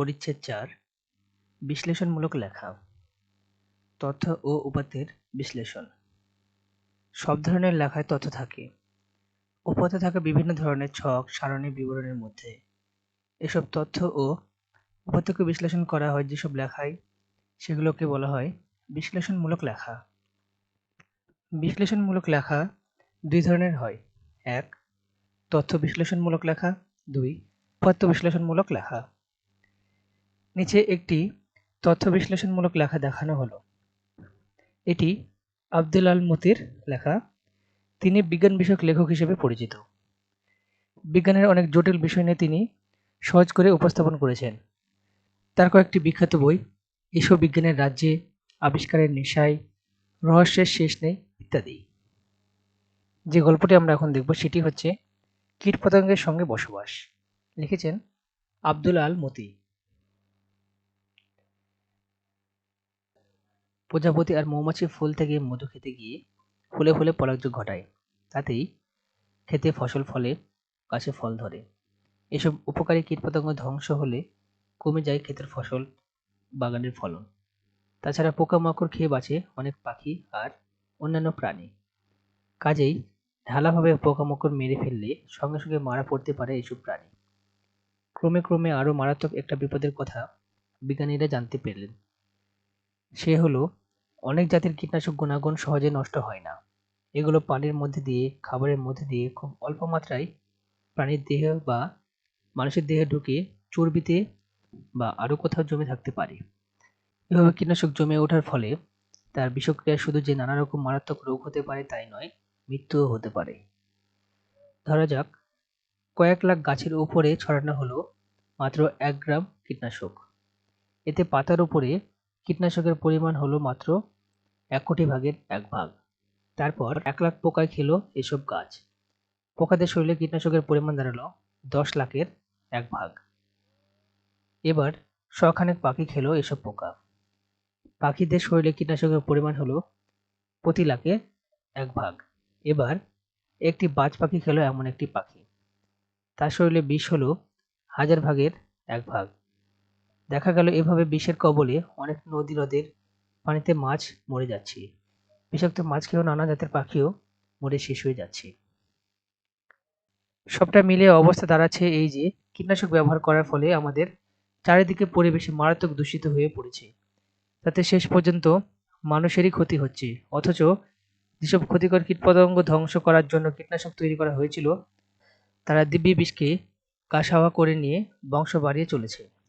পরিচ্ছেদ চার, বিশ্লেষণমূলক লেখা, তথ্য ও উপাত্তের বিশ্লেষণ। সব ধরনের লেখায় তথ্য থাকে। উপাত্ত থাকে বিভিন্ন ধরনের ছক সারণী বিবরণের মধ্যে। এসব তথ্য ও উপাত্তকে বিশ্লেষণ করা হয় যেসব লেখায় সেগুলোকে বলা হয় বিশ্লেষণমূলক লেখা। বিশ্লেষণমূলক লেখা দুই ধরনের হয়। এক, তথ্য বিশ্লেষণমূলক লেখা। দুই, উপাত্ত বিশ্লেষণমূলক লেখা। নিচে একটি তথ্য বিশ্লেষণমূলক লেখা দেখানো হলো। এটি আব্দুল আল মতির লেখা। তিনি বিজ্ঞান বিষয়ক লেখক হিসেবে পরিচিত। বিজ্ঞানের অনেক জটিল বিষয় নিয়ে তিনি সহজ করে উপস্থাপন করেছেন। তার কয়েকটি বিখ্যাত বই, এসব বিজ্ঞানের রাজ্যে আবিষ্কারের নেশায়, রহস্যের শেষ নেই, ইত্যাদি। যে গল্পটি আমরা এখন দেখব সেটি হচ্ছে কীটপতঙ্গের সঙ্গে বসবাস। লিখেছেন আব্দুল আল মতি। প্রজাপতি আর মৌমাছি ফুল থেকে মধু খেতে গিয়ে ফুলে ফুলে পরাগযোগ ঘটায়। তাতেই খেতে ফসল ফলে, গাছে ফল ধরে। এসব উপকারী কীটপতঙ্গ ধ্বংস হলে কমে যায় ক্ষেতের ফসল, বাগানের ফলন। তাছাড়া পোকামাকড় খেয়ে বাঁচে অনেক পাখি আর অন্যান্য প্রাণী। কাজেই ঢালাভাবে পোকামাকড় মেরে ফেললে সঙ্গে সঙ্গে মারা পড়তে পারে এইসব প্রাণী। ক্রমে ক্রমে আরও মারাত্মক একটা বিপদের কথা বিজ্ঞানীরা জানতে পেলেন সে হলো অনেক জাতের কীটনাশক গুণাগুণ সহজে নষ্ট হয় না। এগুলো পানির মধ্যে দিয়ে, খাবারের মধ্যে দিয়ে খুব অল্প মাত্রায় প্রাণীর দেহ বা মানুষের দেহে ঢুকে চর্বিতে বা আরও কোথাও জমে থাকতে পারে। এভাবে কীটনাশক জমে ওঠার ফলে তার বিষক্রিয়া শুধু যে নানা রকম মারাত্মক রোগ হতে পারে তাই নয়, মৃত্যুও হতে পারে। ধরা যাক, কয়েক লাখ গাছের উপরে ছড়ানো হলো মাত্র এক গ্রাম কীটনাশক। এতে পাতার উপরে কীটনাশকের পরিমাণ হলো মাত্র এক কোটি ভাগের এক ভাগ। তারপর এক লাখ পোকায় খেলো এসব গাছ। পোকাদের শরীরে কীটনাশকের পরিমাণ দাঁড়াল দশ লাখের এক ভাগ। এবার শখানেক পাখি খেলো এসব পোকা। পাখিদের শরীরে কীটনাশকের পরিমাণ হলো প্রতি লাখে এক ভাগ। এবার একটি বাজ পাখি খেলো এমন একটি পাখি। তার শরীরে বিষ হলো হাজার ভাগের এক ভাগ। দেখা গেল এভাবে বিষের কবলে অনেক নদী নদের পানিতে মাছ মরে যাচ্ছে। বিষাক্ত মাছ খেয়েও নানা জাতের পাখিও মরে শেষ হয়ে যাচ্ছে। সবটা মিলে অবস্থা দাঁড়াচ্ছে এই যে কীটনাশক ব্যবহার করার ফলে আমাদের চারিদিকে পরিবেশে মারাত্মক দূষিত হয়ে পড়েছে। তাতে শেষ পর্যন্ত মানুষেরই ক্ষতি হচ্ছে। অথচ যেসব ক্ষতিকর কীটপতঙ্গ ধ্বংস করার জন্য কীটনাশক তৈরি করা হয়েছিল, তারা দিব্যি বিষকে কাসাওয়া করে নিয়ে বংশ বাড়িয়ে চলেছে।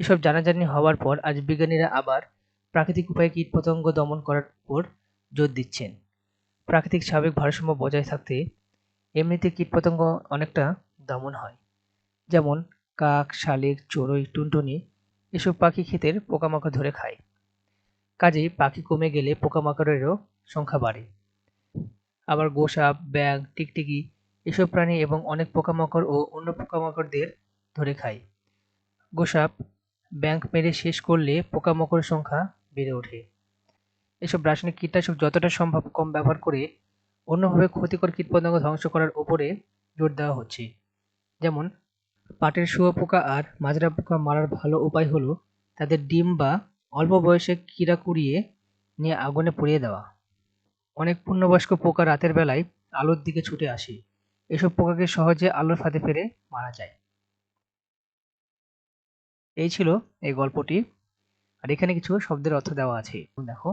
এসব জানাজানি হওয়ার পর আজ বিজ্ঞানীরা আবার প্রাকৃতিক উপায়ে কীটপতঙ্গ দমন করার উপর জোর দিচ্ছেন। প্রাকৃতিক স্বাভাবিক ভারসাম্য বজায় থাকতে এমনিতে কীটপতঙ্গ অনেকটা দমন হয়। যেমন কাক, শালিক, চড়ুই, টুনটুনি এসব পাখি ক্ষেতের পোকামাকড় ধরে খায়। কাজেই পাখি কমে গেলে পোকামাকড়েরও সংখ্যা বাড়ে। আবার গোসাপ ব্যাং টিকটিকি এসব প্রাণী এবং অনেক পোকামাকড় ও অন্য পোকামাকড়দের ধরে খায়। গোসাপ ব্যাংক মেরে শেষ করলে পোকামাকড়ের সংখ্যা বেড়ে ওঠে। এসব রাসায়নিক কীটনাশক যতটা সম্ভব কম ব্যবহার করে অন্যভাবে ক্ষতিকর কীটপতঙ্গ ধ্বংস করার উপরে জোর দেওয়া হচ্ছে। যেমন, পাটের শুয়োপোকা আর মাজরা পোকা মারার ভালো উপায় হলো তাদের ডিম বা অল্প বয়সে কিরা কুড়িয়ে নিয়ে আগুনে পুড়িয়ে দেওয়া। অনেক পূর্ণবয়স্ক পোকা রাতের বেলায় আলোর দিকে ছুটে আসে। এসব পোকাকে সহজে আলোর ফাঁদে ফেলে মারা যায়। এই ছিল এই গল্পটি। আর এখানে কিছু শব্দের অর্থ দেওয়া আছে। দেখো,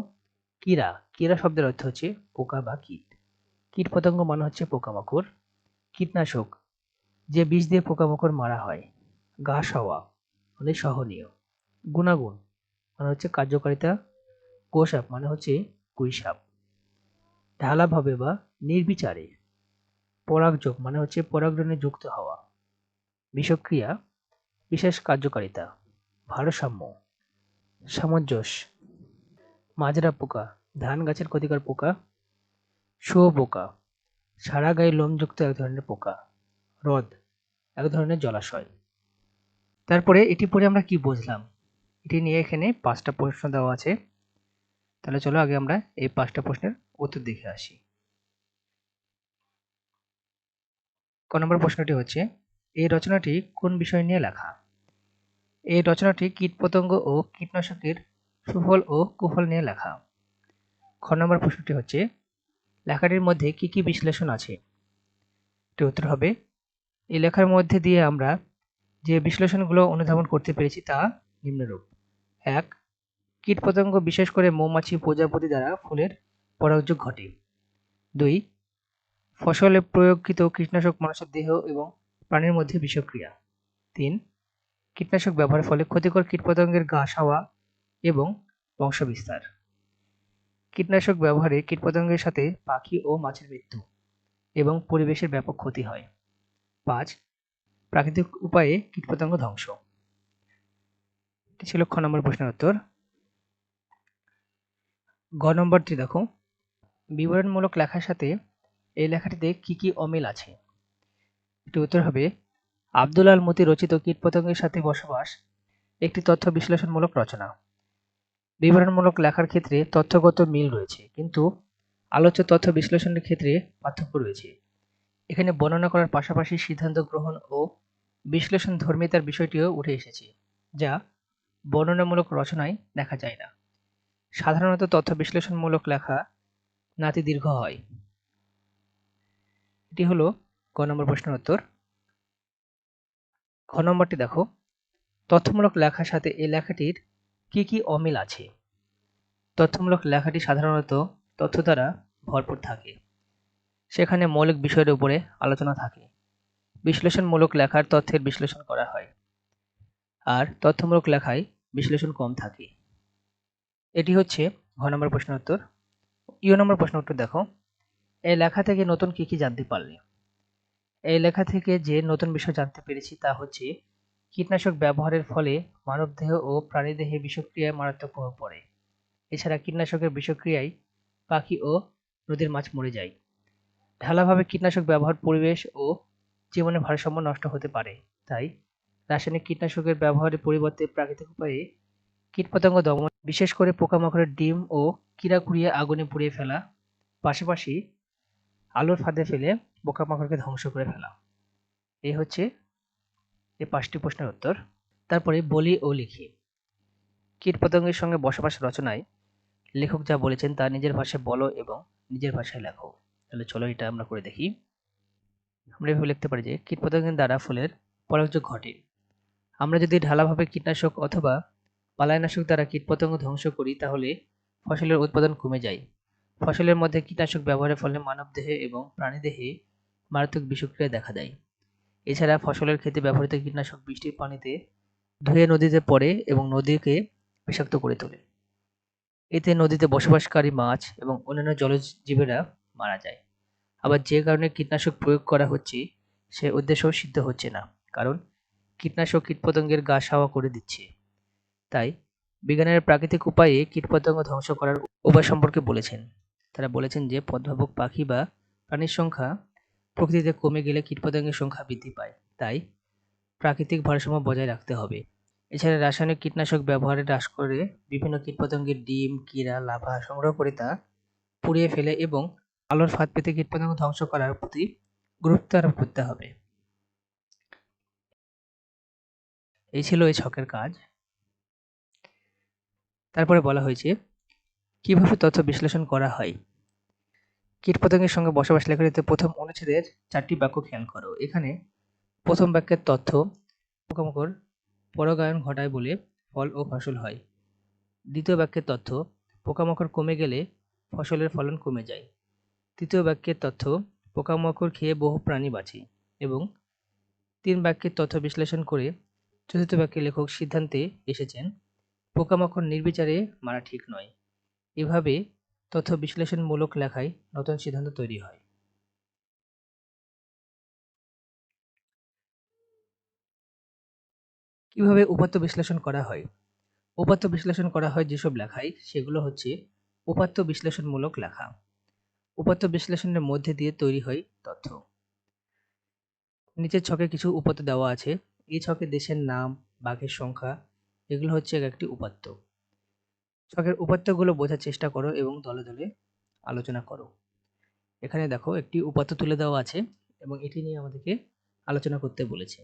কিরা। কিরা শব্দের অর্থ হচ্ছে পোকা বা কীট। কীট পতঙ্গ মানে হচ্ছে পোকামাকড়। কীটনাশক, যে বিষ দিয়ে পোকামাকড় মারা হয়। ঘাস হওয়া মানে সহনীয়। গুণাগুণ মানে হচ্ছে কার্যকারিতা। গোসাপ মানে হচ্ছে কুইসাপ ঢালাভাবে বা নির্বিচারে। পরাগযোগ মানে হচ্ছে পরাগজনে যুক্ত হওয়া। বিষক্রিয়া বিশেষ কার্যকারিতা, ভারসাম্য, সামঞ্জস্য, মাজরা পোকা, ধান গাছের ক্ষতিকর পোকা শুয়োপোকা সারা গায়ে লোমযুক্ত এক ধরনের পোকা, হ্রদ, এক ধরনের জলাশয়। তারপরে এটি পড়ে আমরা কি বুঝলাম? এটি নিয়ে এখানে পাঁচটা প্রশ্ন দেওয়া আছে। তাহলে চলো আগে আমরা এই পাঁচটা প্রশ্নের উত্তর দেখে আসি। ক নম্বর প্রশ্নটি হচ্ছে, এই রচনাটি কোন বিষয় নিয়ে লেখা? এই রচনাটি কীটপতঙ্গ ও কীটনাশকের সুফল ও কুফল নিয়ে লেখা। খ নম্বর প্রশ্নটি হচ্ছে, লেখাটির মধ্যে কি কি বিশ্লেষণ আছে? এটির উত্তর হবে, এই লেখার মধ্যে দিয়ে আমরা যে বিশ্লেষণগুলো অনুধাবন করতে পেরেছি তা নিম্নরূপ। এক, কীটপতঙ্গ বিশেষ করে মৌমাছি প্রজাপতি দ্বারা ফুলের পরাগযোগ ঘটে। দুই, ফসলে প্রয়োগকৃত কীটনাশক মানুষের দেহ এবং প্রাণীর মধ্যে বিষক্রিয়া। তিন কীটনাশক ব্যবহারের ফলে ক্ষতিকর কীটপতঙ্গের ঘাস হওয়া এবং বংশবিস্তার। কীটনাশক ব্যবহারে কীটপতঙ্গের সাথে পাখি ও মাছের মৃত্যু এবং পরিবেশের ব্যাপক ক্ষতি হয়। পাঁচ, প্রাকৃতিক উপায়ে কীটপতঙ্গ ধ্বংস। এটি ছিল খ নম্বর প্রশ্নের উত্তর। গ নম্বরটি দেখো। বিবরণমূলক লেখার সাথে এই লেখাটিতে কি কি অমিল আছে? এটি উত্তর হবে আব্দুল আল মতি রচিত কীটপতঙ্গের সাথে বসবাস, একটি তথ্য বিশ্লেষণমূলক রচনা। বিবরণমূলক লেখার ক্ষেত্রে তথ্যগত মিল রয়েছে, কিন্তু আলোচ্য তথ্য বিশ্লেষণের ক্ষেত্রে পার্থক্য রয়েছে। এখানে বর্ণনা করার পাশাপাশি সিদ্ধান্ত গ্রহণ ও বিশ্লেষণ ধর্মিতার বিষয়টিও উঠে এসেছে, যা বর্ণনামূলক রচনায় দেখা যায় না। সাধারণত তথ্য বিশ্লেষণমূলক লেখা নাতি দীর্ঘ হয়। এটি হলো ক নম্বর প্রশ্নের উত্তর। খ নম্বরটি দেখো। তথ্যমূলক লেখার সাথে এই লেখাটির কি কি অমিল আছে? তথ্যমূলক লেখাটি সাধারণত তথ্য দ্বারা ভরপুর থাকে। সেখানে মৌলিক বিষয়ের উপরে আলোচনা থাকে। বিশ্লেষণমূলক লেখার তথ্যের বিশ্লেষণ করা হয়। আর তথ্যমূলক লেখায় বিশ্লেষণ কম থাকে। এটি হচ্ছে ঘ নম্বর প্রশ্নের উত্তর। ইউ নম্বর প্রশ্ন উত্তর দেখো। এই লেখা থেকে নতুন কি কি জানতে পারলে? এই লেখা থেকে যে নতুন বিষয় জানতে পেরেছি তা হচ্ছে, কীটনাশক ব্যবহারের ফলে মানবদেহ ও প্রাণীদেহে বিষক্রিয়ায় মারাত্মক প্রভাব পড়ে। এছাড়া কীটনাশকের বিষক্রিয়ায় পাখি ও নদীর মাছ মরে যায়। ঢালাভাবে কীটনাশক ব্যবহার পরিবেশ ও জীবনের ভারসাম্য নষ্ট হতে পারে। তাই রাসায়নিক কীটনাশকের ব্যবহারের পরিবর্তে প্রাকৃতিক উপায়ে কীটপতঙ্গ দমন, বিশেষ করে পোকামাকড়ের ডিম ও কিরা কুড়িয়ে আগুনে পুড়িয়ে ফেলা, পাশাপাশি আলোর ফাঁদে ফেলে পোকামাকড়কে ধ্বংস করে ফেলা এই হচ্ছে এই পাঁচটি প্রশ্নের উত্তর। তারপরে বলি ও লিখি। কীটপতঙ্গের সঙ্গে বসবাস রচনায় লেখক যা বলেছেন তা নিজের ভাষায় বলো এবং নিজের ভাষায় লেখো। তাহলে চলো এটা আমরা করে দেখি। আমরা এভাবে লিখতে পারি যে কীটপতঙ্গের দ্বারা ফুলের পরাগযোগ ঘটে। আমরা যদি ঢালাভাবে কীটনাশক অথবা পালায়নাশক দ্বারা কীটপতঙ্গ ধ্বংস করি, তাহলে ফসলের উৎপাদন কমে যায়। ফসলের মধ্যে কীটনাশক ব্যবহারের ফলে মানবদেহে এবং প্রাণীদেহে মারাত্মক বিষক্রিয়া দেখা দেয়। এছাড়া ফসলের ক্ষেতে ব্যবহৃত কীটনাশক বৃষ্টির পানিতে ধুয়ে নদীতে পড়ে এবং নদীকে বিষাক্ত করে তোলে। এতে নদীতে বসবাসকারী মাছ এবং অন্যান্য জলজ জীবেরা মারা যায়। আবার যে কারণে কীটনাশক প্রয়োগ করা হচ্ছে, সে উদ্দেশ্য সিদ্ধ হচ্ছে না, কারণ কীটনাশক কীটপতঙ্গের গা সাওয়া করে দিচ্ছে। তাই বিজ্ঞানের প্রাকৃতিক উপায়ে কীটপতঙ্গ ধ্বংস করার উপায় সম্পর্কে বলেছেন। তারা বলেছেন যে পদ্মাবক পাখি বা প্রাণীর সংখ্যা প্রকৃতিতে কমে গেলে কীটপতঙ্গের সংখ্যা বৃদ্ধি পায়। তাই প্রাকৃতিক ভারসাম্য বজায় রাখতে হবে। এছাড়া রাসায়নিক কীটনাশক ব্যবহারে হ্রাস করে বিভিন্ন কীটপতঙ্গের ডিম কীরা লাভা সংগ্রহ করে তা পুড়িয়ে ফেলে এবং আলোর ফাঁদ পেতে কীটপতঙ্গ ধ্বংস করার প্রতি গুরুত্ব আরোপ করতে হবে। এই ছিল এই ছকের কাজ। তারপরে বলা হয়েছে, কীভাবে তথ্য বিশ্লেষণ করা হয়? কীটপতঙ্গের সঙ্গে বসবাস লেখাটিতে প্রথম অনুচ্ছেদের চারটি বাক্য খেয়াল করো। এখানে প্রথম বাক্যের তথ্য পোকামাকড় পরাগায়ন ঘটায় বলে ফল ও ফসল হয়। দ্বিতীয় বাক্যের তথ্য পোকামাকড় কমে গেলে ফসলের ফলন কমে যায়। তৃতীয় বাক্যের তথ্য পোকামাকড় খেয়ে বহু প্রাণী বাঁচে এবং তিন বাক্যের তথ্য বিশ্লেষণ করে চতুর্থ বাক্যে লেখক সিদ্ধান্তে এসেছেন, পোকামাকড় নির্বিচারে মারা ঠিক নয়। এভাবে তথ্য বিশ্লেষণমূলক লেখায় নতুন সিদ্ধান্ত তৈরি হয়। কীভাবে উপাত্ত বিশ্লেষণ করা হয়? উপাত্ত বিশ্লেষণ করা হয় যেসব লেখায়, সেগুলো হচ্ছে উপাত্ত বিশ্লেষণমূলক লেখা। উপাত্ত বিশ্লেষণের মধ্যে দিয়ে তৈরি হয় তথ্য। নিচের ছকে কিছু উপাত্ত দেওয়া আছে। এই ছকে দেশের নাম, বাঘের সংখ্যা, এগুলো হচ্ছে এক একটি উপাত্ত। ছকের উপাত্তগুলো বোঝার চেষ্টা করো এবং দলে দলে আলোচনা করো। এখানে দেখো একটি উপাত্ত তুলে দেওয়া আছে এবং এটি নিয়ে আমাদেরকে আলোচনা করতে বলেছে।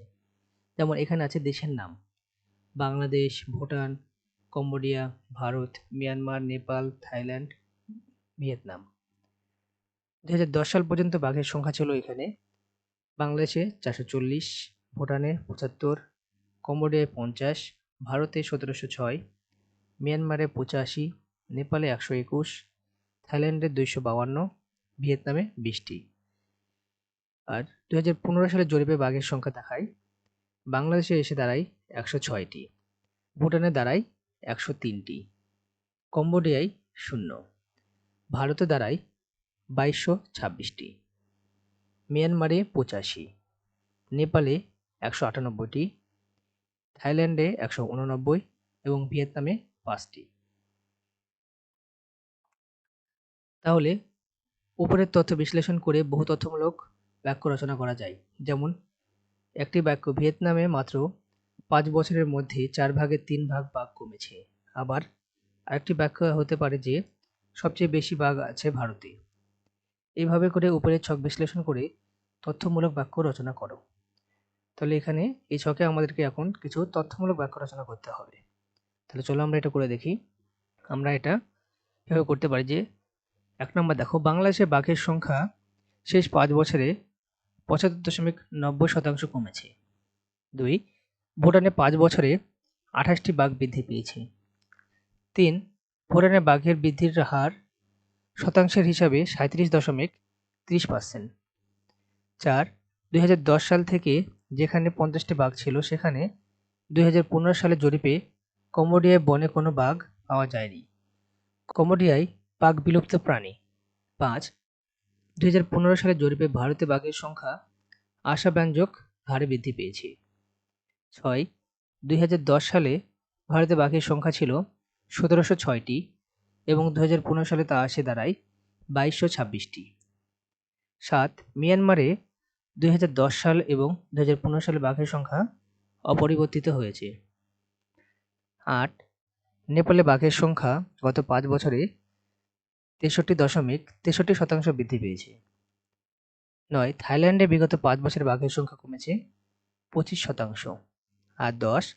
যেমন এখানে আছে দেশের নাম। Bangladesh, Bhutan, Cambodia, Bharat, Myanmar, Nepal, Thailand, Vietnam. দু হাজার দশ সাল পর্যন্ত বাঘের সংখ্যা ছিল এখানে। বাংলাদেশে চারশো চল্লিশ, ভুটানে পঁচাত্তর, কম্বোডিয়ায় পঞ্চাশ, ভারতে সতেরোশো ছয় মিয়ানমারে পঁচাশি, নেপালে একশো একুশ, থাইল্যান্ডে দুইশো বাউান্ন ভিয়েতনামে বিশটি। আর দু হাজার পনেরো সালে জরিপে বাঘের সংখ্যা দেখায়, বাংলাদেশে এসে দাঁড়ায় একশো ছয়টি, ভুটানে দাঁড়ায় একশো তিনটি, কম্বোডিয়ায় শূন্য, ভারতে দাঁড়ায় বাইশশো ছাব্বিশটি, মিয়ানমারে পঁচাশি, নেপালে একশো আটানব্বইটি, থাইল্যান্ডে একশো উননব্বই এবং ভিয়েতনামে পাঁচটি। তাহলে উপরের তথ্য বিশ্লেষণ করে বহু তথ্যমূলক বাক্য রচনা করা যায়। যেমন, একটি বাক্য ভিয়েতনামে মাত্র পাঁচ বছরের মধ্যে চার ভাগের তিন ভাগ বাঘ কমেছে। আবার আরেকটি বাক্য হতে পারে যে, সবচেয়ে বেশি বাঘ আছে ভারতে। এইভাবে করে উপরের ছক বিশ্লেষণ করে তথ্যমূলক বাক্য রচনা করো। তাহলে এখানে এই ছকে আমাদেরকে এখন কিছু তথ্যমূলক বাক্য রচনা করতে হবে। তাহলে চলো আমরা এটা করে দেখি। আমরা এটা এভাবে করতে পারি যে, এক নম্বর দেখো বাংলাদেশে বাঘের সংখ্যা শেষ পাঁচ বছরে পঁচাত্তর দশমিক নব্বই শতাংশ কমেছে। দুই, ভুটানে পাঁচ বছরে আঠাশটি বাঘ বৃদ্ধি পেয়েছে। তিন, ভুটানে বাঘের বৃদ্ধির হার শতাংশের হিসাবে সাঁত্রিশ দশমিক ত্রিশ পার্সেন্ট। চার, দুই সাল থেকে যেখানে পঞ্চাশটি বাঘ ছিল, সেখানে দু হাজার পনেরো সালে জরিপে কম্বোডিয়ায় বনে কোনো বাঘ পাওয়া যায়নি। কম্বোডিয়ায় বাঘ বিলুপ্ত প্রাণী। পাঁচ, দুই সালে জরিপে ভারতে বাঘের সংখ্যা আশাব্যঞ্জক হারে বৃদ্ধি পেয়েছে। ছয়, দুই হাজার দশ সালে ভারতে বাঘের সংখ্যা ছিল সতেরোশো ছয়টি এবং দু হাজার পনেরো সালে তা আসে দাঁড়ায় বাইশশো ছাব্বিশটি। সাত, মিয়ানমারে দুই হাজার দশ সাল এবং দু হাজার পনেরো সালে বাঘের সংখ্যা অপরিবর্তিত হয়েছে। আট। নেপালে বাঘের সংখ্যা গত পাঁচ বছরে তেষট্টি দশমিক তেষট্টি শতাংশ বৃদ্ধি পেয়েছে। নয়, থাইল্যান্ডে বিগত পাঁচ বছরে বাঘের সংখ্যা কমেছে পঁচিশ শতাংশ। আর দশ,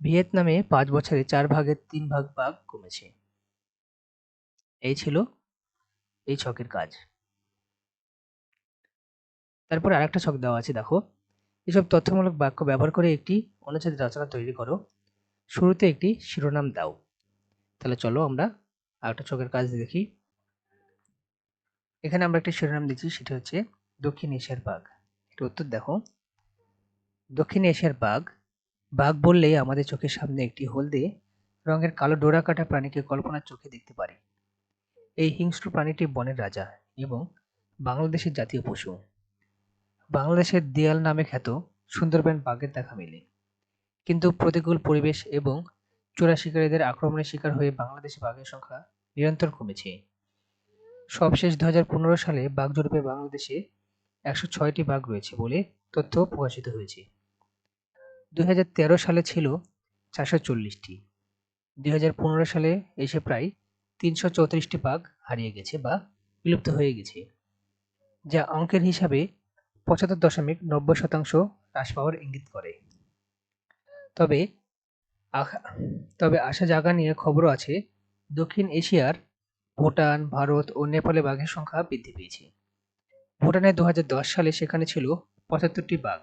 ভিয়েতনামে পাঁচ বছরে চার ভাগের তিন ভাগ বাঘ কমেছে। এই ছিল এই ছকের কাজ। তারপর আরেকটা ছক দেওয়া আছে, দেখো। এসব তথ্যমূলক বাক্য ব্যবহার করে একটি অনুচ্ছেদ রচনা তৈরি করো। শুরুতে একটি শিরোনাম দাও। তাহলে চলো আমরা আরেকটা চোখের কাজ দেখি। এখানে আমরা একটা শিরোনাম দিচ্ছি, সেটা হচ্ছে দক্ষিণ এশিয়ার বাঘ। এটা উত্তর দেখো। দক্ষিণ এশিয়ার বাঘ বাঘ বললেই আমাদের চোখের সামনে একটি হলদে রঙের কালো ডোরা কাটা প্রাণীকে কল্পনার চোখে দেখতে পারি। এই হিংস্র প্রাণীটি বনের রাজা এবং বাংলাদেশের জাতীয় পশু। বাংলাদেশের দেয়াল নামে খ্যাত সুন্দরবন বাঘের দেখা মেলে। কিন্তু প্রতিকূল পরিবেশ এবং চোরা শিকারীদের আক্রমণের শিকার হয়ে বাংলাদেশে বাঘের সংখ্যা নিরন্তর কমেছে। সবশেষ দুই হাজার পনেরো সালে বাঘ জরিপে বাংলাদেশে একশো ছয়টি বাঘ রয়েছে বলে তথ্য প্রকাশিত হয়েছে। দু হাজার তেরো সালে ছিল চারশো চল্লিশটি। দুই হাজার পনেরো সালে এসে প্রায় তিনশো চৌত্রিশটি বাঘ হারিয়ে গেছে বা বিলুপ্ত হয়ে গেছে, যা অঙ্কের হিসাবে পঁচাত্তর দশমিক নব্বই শতাংশ হ্রাস পাওয়ার ইঙ্গিত করে। তবে তবে আশা জাগা নিয়ে খবরও আছে, দক্ষিণ এশিয়ার ভুটান, ভারত ও নেপালে বাঘের সংখ্যা বৃদ্ধি পেয়েছে। ভুটানে দু হাজার দশ সালে সেখানে ছিল পঁচাত্তরটি বাঘ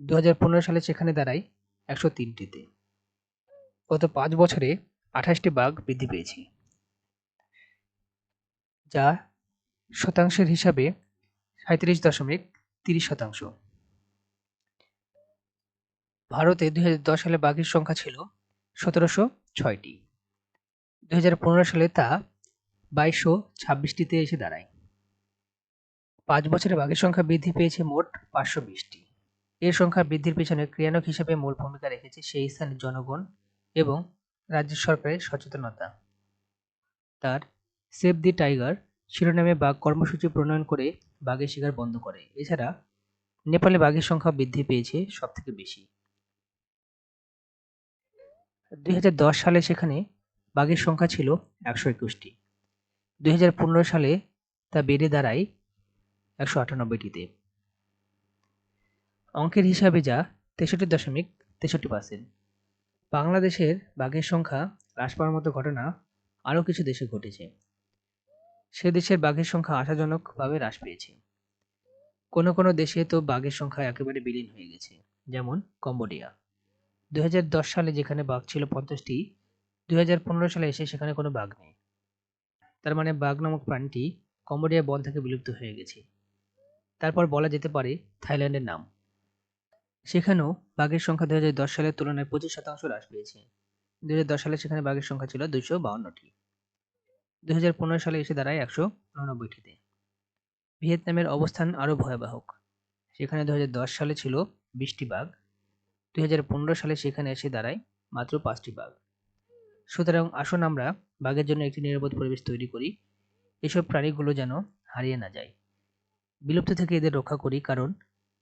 দু হাজার পনেরো সালে সেখানে দাঁড়ায় একশো তিনটিতে। গত পাঁচ বছরে আঠাশটি বাঘ বৃদ্ধি পেয়েছে, যা শতাংশের হিসাবে সাঁত্রিশ দশমিক তিরিশ শতাংশ। ভারতে দুই হাজার দশ সালে বাঘের সংখ্যা ছিল সতেরোশো ছয়টি। দুই হাজার পনেরো সালে তা বাইশশো ছাব্বিশটিতে এসে দাঁড়ায়। পাঁচ বছরে বাঘের সংখ্যা বৃদ্ধি পেয়েছে মোট পাঁচশো বিশটি। এর সংখ্যা বৃদ্ধির পেছনে ক্রিয়ানক হিসেবে মূল ভূমিকা রেখেছে সেই স্থানের জনগণ এবং রাজ্য সরকারের সচেতনতা। তার সেভ দি টাইগার শিরোনামে বাঘ কর্মসূচি প্রণয়ন করে বাঘের শিকার বন্ধ করে। এছাড়া নেপালে বাঘের সংখ্যা বৃদ্ধি পেয়েছে সবথেকে বেশি। দুই হাজার দশ সালে সেখানে বাঘের সংখ্যা ছিল একশো একুশটি। দুই হাজার পনেরো সালে তা বেড়ে দাঁড়ায় একশো আটানব্বইটিতে। অঙ্কের হিসাবে যা তেষট্টি দশমিক তেষট্টি পার্সেন্ট। বাংলাদেশের বাঘের সংখ্যা হ্রাস পাওয়ার মতো ঘটনা আরও কিছু দেশে ঘটেছে। সে দেশের বাঘের সংখ্যা আশাজনকভাবে হ্রাস পেয়েছে। কোনো কোনো দেশে তো বাঘের সংখ্যা একেবারে বিলীন হয়ে গেছে, যেমন কম্বোডিয়া। দুই হাজার দশ সালে যেখানে বাঘ ছিল পঞ্চাশটি দুই হাজার পনেরো সালে এসে সেখানে কোনো বাঘ নেই। তার মানে বাঘ নামক প্রাণীটি কম্বোডিয়া বন থেকে বিলুপ্ত হয়ে গেছে। তারপর বলা যেতে পারে থাইল্যান্ডের নাম। সেখানেও বাঘের সংখ্যা দুই হাজার দশ সালের তুলনায় পঁচিশ শতাংশ হ্রাস পেয়েছে। দুই হাজার দশ সালে সেখানে বাঘের সংখ্যা ছিল দুইশো বাউন্নটি। দুই হাজার পনেরো সালে এসে দাঁড়ায় একশো উননব্বইটিতে। ভিয়েতনামের অবস্থান আরও ভয়াবহক সেখানে দু হাজার দশ সালে ছিল বিশটি বাঘ দু হাজার পনেরো সালে সেখানে এসে দাঁড়ায় মাত্র পাঁচটি বাঘ। সুতরাং আসুন আমরা বাঘের জন্য একটি নিরাপদ পরিবেশ তৈরি করি। এসব প্রাণীগুলো যেন হারিয়ে না যায়। বিলুপ্ত থেকে এদের রক্ষা করি কারণ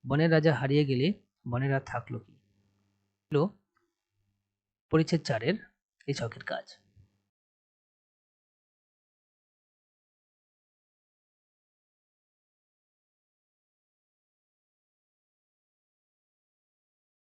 বনের রাজা হারিয়ে গেলে বনেরা থাকল কি? পরিচ্ছেদ চারের এই ছকের কাজ।